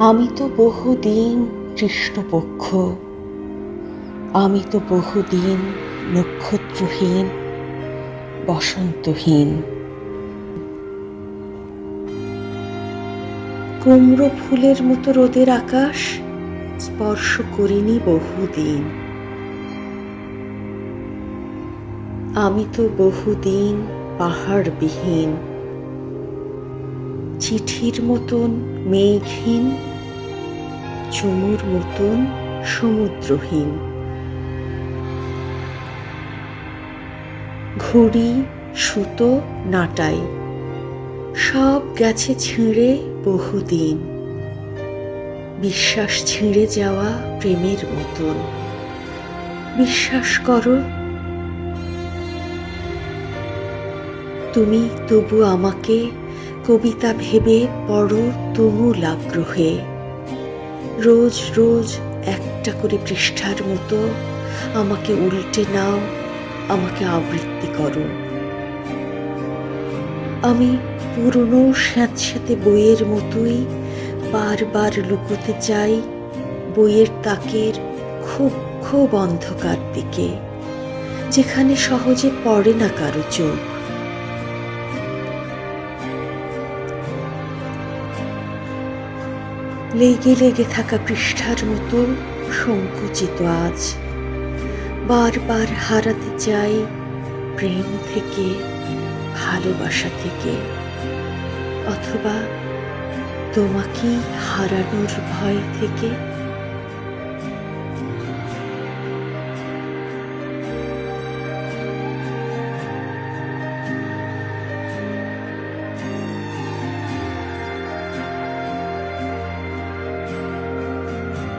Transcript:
আমি তো বহুদিন কৃষ্ণপক্ষ। আমি তো বহুদিন নক্ষত্রহীন, বসন্তহীন। কুমড়ো ফুলের মতো রোদের আকাশ স্পর্শ করিনি বহুদিন। আমি তো বহুদিন পাহাড়বিহীন চিঠির মতন মেঘহীন, চুমুর মতন সমুদ্রহীন। ঘড়ি, সুতো, নাটাই, সব গেছে ছিঁড়ে বহুদিন। বিশ্বাস ছিঁড়ে যাওয়া প্রেমের মতন। বিশ্বাস করো, তুমি তবু আমাকে কবিতা ভেবে পড়ো তুমুল আগ্রহে রোজ রোজ একটা করে পৃষ্ঠার মতো আমাকে উল্টে নাও, আমাকে আবৃত্তি করো। আমি পুরনো স্যাঁতস্যাঁতে বইয়ের মতোই বারবার লুকোতে চাই বইয়ের তাকের খুব খুব অন্ধকার দিকে, যেখানে সহজে পড়ে না কারও চোখ। লেগে লেগে থাকা পৃষ্ঠার মতো সংকুচিত আজ। বারবার হারাতে চাই প্রেম থেকে, ভালোবাসা থেকে। অথবা তোমাকেই হারানোর ভয় থেকে